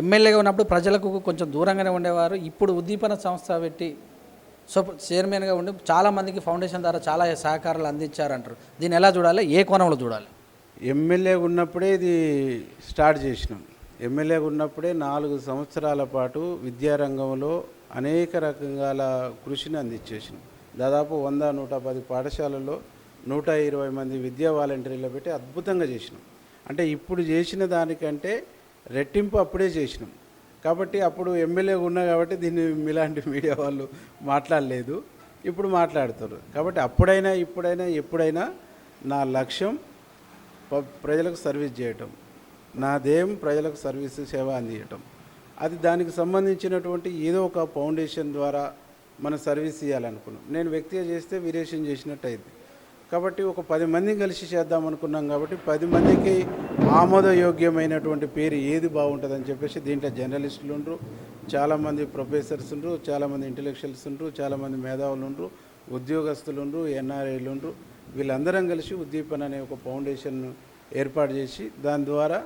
ఎమ్మెల్యేగా ఉన్నప్పుడు ప్రజలకు కొంచెం దూరంగానే ఉండేవారు. ఇప్పుడు ఉద్దీపన సంస్థ పెట్టి సో చైర్మన్గా ఉండి చాలామందికి ఫౌండేషన్ ద్వారా చాలా సహకారాలు అందించారంటారు. దీన్ని ఎలా చూడాలి? ఏ కోణంలో చూడాలి? ఎమ్మెల్యే ఉన్నప్పుడే ఇది స్టార్ట్ చేసినాం. ఎమ్మెల్యే ఉన్నప్పుడే నాలుగు సంవత్సరాల పాటు విద్యారంగంలో అనేక రకాల కృషిని అందించేసినాం. దాదాపు వంద నూట పది పాఠశాలల్లో నూట ఇరవై మంది విద్యా వాలంటీర్లు పెట్టి అద్భుతంగా చేసినాం. అంటే ఇప్పుడు చేసిన దానికంటే రెట్టింపు అప్పుడే చేసినాం. కాబట్టి అప్పుడు ఎమ్మెల్యే ఉన్నా కాబట్టి దీన్ని మీలాంటి మీడియా వాళ్ళు మాట్లాడలేదు. ఇప్పుడు మాట్లాడుతారు కాబట్టి అప్పుడైనా ఇప్పుడైనా ఎప్పుడైనా నా లక్ష్యం ప్రజలకు సర్వీస్ చేయటం. నాదేం ప్రజలకు సర్వీస్ సేవ అందించటం. అది దానికి సంబంధించినటువంటి ఏదో ఒక ఫౌండేషన్ ద్వారా మన సర్వీస్ ఇవ్వాలనుకున్నాం నేను వ్యక్తిగా చేస్తే విరేషన్ చేసినట్టు అయింది కాబట్టి ఒక పది మందిని కలిసి చేద్దాం అనుకున్నాం కాబట్టి పది మందికి ఆమోదయోగ్యమైనటువంటి పేరు ఏది బాగుంటుందని చెప్పేసి దీంట్లో జర్నలిస్టులు ఉండరు చాలామంది ప్రొఫెసర్స్ ఉండరు చాలామంది ఇంటలెక్చువల్స్ ఉండరు చాలామంది మేధావులు ఉండరు ఉద్యోగస్తులు ఉండరు ఎన్ఆర్ఐలు ఉండరు. వీళ్ళందరం కలిసి ఉద్దీపన అనే ఒక ఫౌండేషన్ ఏర్పాటు చేసి దాని ద్వారా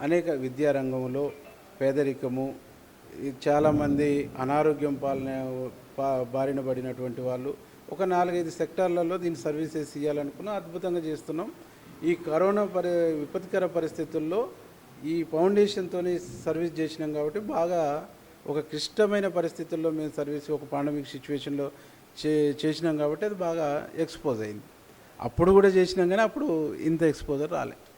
అనేక విద్యారంగంలో పేదరికము చాలామంది అనారోగ్యం పాలన బారిన పడినటువంటి వాళ్ళు. ఒక నాలుగైదు సెక్టార్లలో దీని సర్వీసెస్ ఇవ్వాలనుకున్నా అద్భుతంగా చేస్తున్నాం. ఈ కరోనా పరి విపత్కర పరిస్థితుల్లో ఈ ఫౌండేషన్తోనే సర్వీస్ చేసినాం కాబట్టి బాగా ఒక క్లిష్టమైన పరిస్థితుల్లో మేము సర్వీస్ ఒక పాండమిక్ సిచ్యువేషన్లో చే చేసినాం కాబట్టి అది బాగా ఎక్స్పోజ్ అయింది. అప్పుడు కూడా చేసినాం కానీ అప్పుడు ఇంత ఎక్స్పోజర్ రాలేదు